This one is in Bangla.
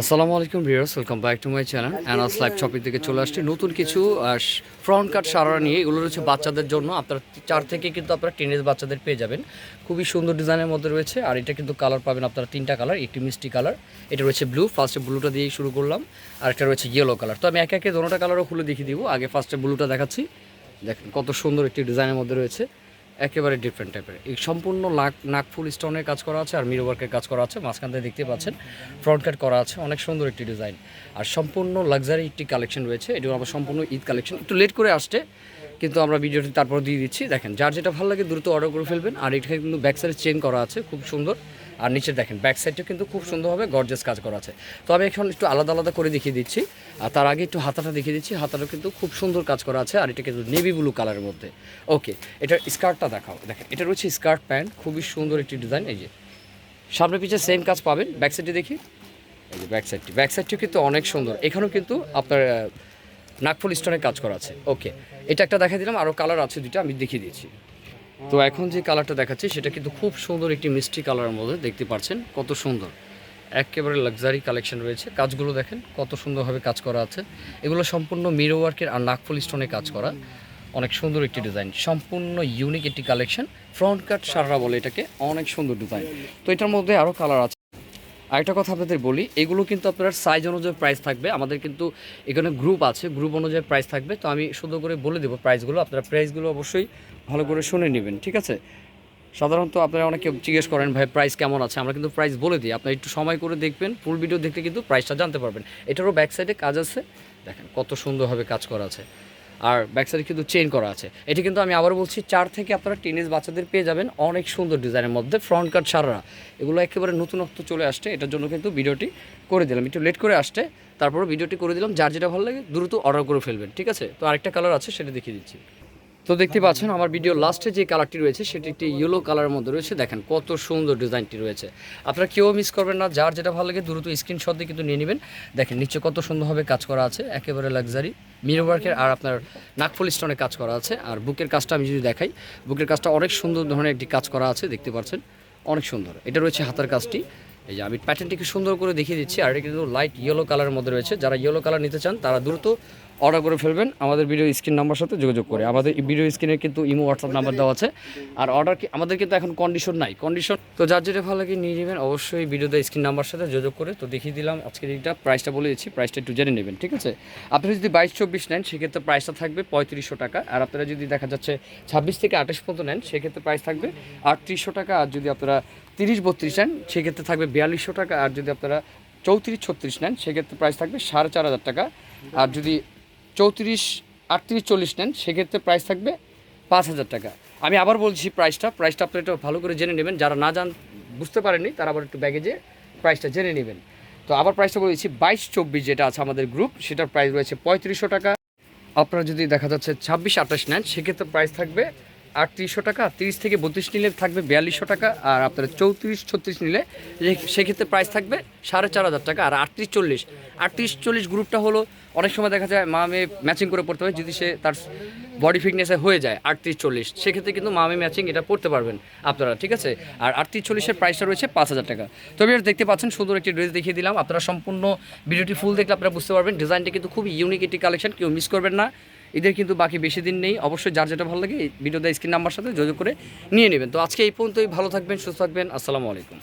আসসালামু আলাইকুম viewers, welcome back to my channel Anas live shopping থেকে চলে আসছি। নতুন কিছু ফ্রন্ট কাট সারা নিয়ে, এগুলো রয়েছে বাচ্চাদের জন্য। আপনার চার থেকে কিন্তু আপনারা টিনেজ বাচ্চাদের পেয়ে যাবেন। খুবই সুন্দর ডিজাইনের মধ্যে রয়েছে, আর এটা কিন্তু কালার পাবেন আপনারা তিনটা কালার একটি মিষ্টি কালার এটা রয়েছে ব্লু ফার্স্টে ব্লুটা দিয়েই শুরু করলাম, আর একটা রয়েছে ইয়েলো কালার তো আমি একে একে দোনোটা কালারও খুলে দেখিয়ে দিব, আগে ফার্স্টে ব্লুটা দেখাচ্ছি। দেখেন কত সুন্দর একটি ডিজাইনের মধ্যে রয়েছে। একেবারে ডিফারেন্ট টাইপের এই সম্পূর্ণ লাক নাকফুল স্টোনের কাজ করা আছে আর মিরো ওয়ার্কের কাজ করা আছে। মাঝখান থেকে দেখতে পাচ্ছেন ফ্রন্ট কাট করা আছে। অনেক সুন্দর একটি ডিজাইন আর সম্পূর্ণ লাক্সারি একটি কালেকশন রয়েছে। এটি আমার সম্পূর্ণ ঈদ কালেকশন একটু লেট করে আসছে। কিন্তু আমরা ভিডিওটি তারপর দিয়ে দিচ্ছি। দেখেন, যার যেটা ভালো লাগে দ্রুত অর্ডার করে ফেলবেন। আর এখানে কিন্তু ব্যাক সাইডে চেন করা আছে, খুব সুন্দর। আর নিচে দেখেন ব্যাক সাইডটা কিন্তু খুব সুন্দরভাবে গর্জেস কাজ করা আছে। তো আমি এখন একটু আলাদা আলাদা করে দেখিয়ে দিচ্ছি। আর তার আগে একটু হাতাটা দেখিয়ে দিচ্ছি। হাতাটা কিন্তু খুব সুন্দর কাজ করা আছে, আর এটা কিন্তু নেভি ব্লু কালারের মধ্যে। ওকে এটার স্কার্টটা দেখাও। দেখেন, এটা রয়েছে স্কার্ট প্যান্ট খুবই সুন্দর একটি ডিজাইন এই যে, সামনে পিছিয়ে সেম কাজ পাবেন। ব্যাক সাইডে দেখি। এই যে ব্যাক সাইডটি ব্যাক সাইডটিও কিন্তু অনেক সুন্দর। এখানেও কিন্তু আপনার আহ, নাগফুল স্টোনের কাজ করা আছে। ওকে এটা একটা দেখা দিলাম আরও কালার আছে দুইটা আমি দেখিয়ে দিচ্ছি তো এখন যে কালারটা দেখাচ্ছি সেটা কিন্তু খুব সুন্দর একটি মিষ্টি কালারের মধ্যে দেখতে পাচ্ছেন কত সুন্দর। একেবারে লাক্সারি কালেকশন রয়েছে। কাজগুলো দেখেন কত সুন্দরভাবে কাজ করা আছে। এগুলো সম্পূর্ণ মিরো ওয়ার্কের আর নাগফুল স্টোনে কাজ করা। অনেক সুন্দর একটি ডিজাইন সম্পূর্ণ ইউনিক একটি কালেকশন ফ্রন্ট কাট সাররা বলে এটাকে অনেক সুন্দর ডিজাইন তো এটার মধ্যে আরও কালার আছে। আরেকটা কথা আপনাদের বলি, এগুলো কিন্তু আপনার সাইজ অনুযায়ী প্রাইস থাকবে। আমাদের কিন্তু এখানে গ্রুপ আছে গ্রুপ অনুযায়ী প্রাইস থাকবে। তো আমি শুধু করে বলে দেবো প্রাইসগুলো আপনারা প্রাইসগুলো অবশ্যই ভালো করে শুনে নেবেন, ঠিক আছে? সাধারণত আপনারা অনেকে জিজ্ঞেস করেন, ভাই প্রাইস কেমন আছে? আমরা কিন্তু প্রাইস বলে দিই। আপনারা একটু সময় করে দেখবেন ফুল ভিডিও দেখলে কিন্তু প্রাইসটা জানতে পারবেন। এটারও ব্যাক সাইডে কাজ আছে। দেখেন কত সুন্দরভাবে কাজ করা আছে। আর ব্যাক সাইডে কিন্তু চেন করা আছে। এটি কিন্তু আমি আবার বলছি, চার থেকে আপনারা টিনেজ বাচ্চাদের পেয়ে যাবেন অনেক সুন্দর ডিজাইনের মধ্যে ফ্রন্ট কাট সারা এগুলো একেবারে নতুনত্ব চলে আসছে, এটার জন্য কিন্তু ভিডিওটি করে দিলাম। একটু লেট করে আসছে তারপর ভিডিওটি করে দিলাম। যার যেটা ভালো লাগে, দ্রুত অর্ডার করে ফেলবেন, ঠিক আছে? তো আরেকটা কালার আছে, সেটা দেখিয়ে দিচ্ছি। তো দেখতে পাচ্ছেন আমার ভিডিও লাস্টে যে কালারটি রয়েছে, সেটি একটি ইয়েলো কালারের মধ্যে রয়েছে। দেখেন কত সুন্দর ডিজাইনটি রয়েছে। আপনারা কেউ মিস করবেন না, যার যেটা ভালো লাগে দ্রুত স্ক্রিনশট দিয়ে কিন্তু নিয়ে নেবেন। দেখেন নিচে কত সুন্দরভাবে কাজ করা আছে, একেবারে লাক্সারি মিরো ওয়ার্কের আর আপনার নাকফুল স্টোনে কাজ করা আছে। আর বুকের কাজটা আমি যদি দেখাই বুকের কাজটা অনেক সুন্দর ধরনের একটি কাজ করা আছে, দেখতে পাচ্ছেন। অনেক সুন্দর। এটা রয়েছে হাতার কাজটি। এই যে আমি প্যাটার্নটিকে সুন্দর করে দেখিয়ে দিচ্ছি, আর এটা কিন্তু লাইট ইয়েলো কালারের মধ্যে রয়েছে। যারা ইয়েলো কালার নিতে চান, তারা দ্রুত অর্ডার করে ফেলবেন, আমাদের ভিডিও স্ক্রিন নাম্বার সাথে যোগাযোগ করে। আমাদের ভিডিও স্ক্রিনে কিন্তু ইমো হোয়াটসঅ্যাপ নাম্বার দেওয়া আছে। আর অর্ডার কি আমাদের কিন্তু এখন কন্ডিশন নাই। কন্ডিশন তো যার যেটা ভালো লাগে নিয়ে নেবেন, অবশ্যই ভিডিওতে স্ক্রিন নাম্বার সাথে যোগাযোগ করে। তো দেখিয়ে দিলাম, আজকের এইটা প্রাইসটা বলে দিচ্ছি প্রাইসটা একটু জেনে নেবেন, ঠিক আছে? আপনি যদি বাইশ, চব্বিশ নেন, সেক্ষেত্রে প্রাইসটা থাকবে পঁয়ত্রিশশো টাকা। আর আপনারা যদি দেখা যাচ্ছে ছাব্বিশ থেকে আঠাশ পর্যন্ত নেন, সেক্ষেত্রে প্রাইস থাকবে আটত্রিশশো টাকা। আর যদি আপনারা তিরিশ, বত্রিশ নেন, সেক্ষেত্রে থাকবে বিয়াল্লিশশো টাকা। আর যদি আপনারা চৌত্রিশ, ছত্রিশ নেন, সেক্ষেত্রে প্রাইস থাকবে সাড়ে চার হাজার টাকা। আর যদি চৌত্রিশ, আটত্রিশ, চল্লিশ নেন, সেক্ষেত্রে প্রাইস থাকবে পাঁচ হাজার টাকা। আমি আবার বলছি প্রাইসটা প্রাইসটা আপনি একটু ভালো করে জেনে নেবেন। যারা না জান, বুঝতে পারেননি, তারা আবার একটু ব্যাগে প্রাইসটা জেনে নেবেন। তো আবার প্রাইসটা বলে দিচ্ছি, বাইশ, চব্বিশ যেটা আছে আমাদের গ্রুপ সেটার প্রাইস রয়েছে পঁয়ত্রিশশো টাকা। আপনারা যদি দেখা যাচ্ছে ছাব্বিশ, আঠাশ নেন, সেক্ষেত্রে প্রাইস থাকবে আটত্রিশশো টাকা, তিরিশ থেকে বত্রিশ নিলে থাকবে বিয়াল্লিশশো টাকা, আর আপনারা চৌত্রিশ, ছত্রিশ নিলে সেক্ষেত্রে প্রাইস থাকবে সাড়ে চার হাজার টাকা, আর আটত্রিশ, চল্লিশ। আটত্রিশ, চল্লিশ গ্রুপটা হলো অনেক সময় দেখা যায় মা মেয়ে ম্যাচিং করে পড়তে হয়, যদি সে তার বডি ফিটনেসে হয়ে যায়, আটত্রিশ, চল্লিশ, সেক্ষেত্রে কিন্তু মা মেয়ে ম্যাচিং এটা পড়তে পারবেন আপনারা, ঠিক আছে? আর আটত্রিশ, চল্লিশের প্রাইসটা রয়েছে পাঁচ হাজার টাকা। তবে দেখতে পাচ্ছেন, সুন্দর একটি ড্রেস দেখিয়ে দিলাম। আপনারা সম্পূর্ণ ভিডিওটি ফুল দেখলে আপনারা বুঝতে পারবেন ডিজাইনটা কিন্তু খুব ইউনিক একটি কালেকশন কেউ মিস করবেন না। এদের কিন্তু বাকি বেশি দিন নেই। অবশ্যই যার যেটা ভালো লাগে ভিডিও ভিডিওতে স্ক্রিন নাম্বার সাথে যোগাযোগ করে নিয়ে নেবেন। তো আজকে এই পর্যন্তই। ভালো থাকবেন, সুস্থ থাকবেন। আসসালামু আলাইকুম।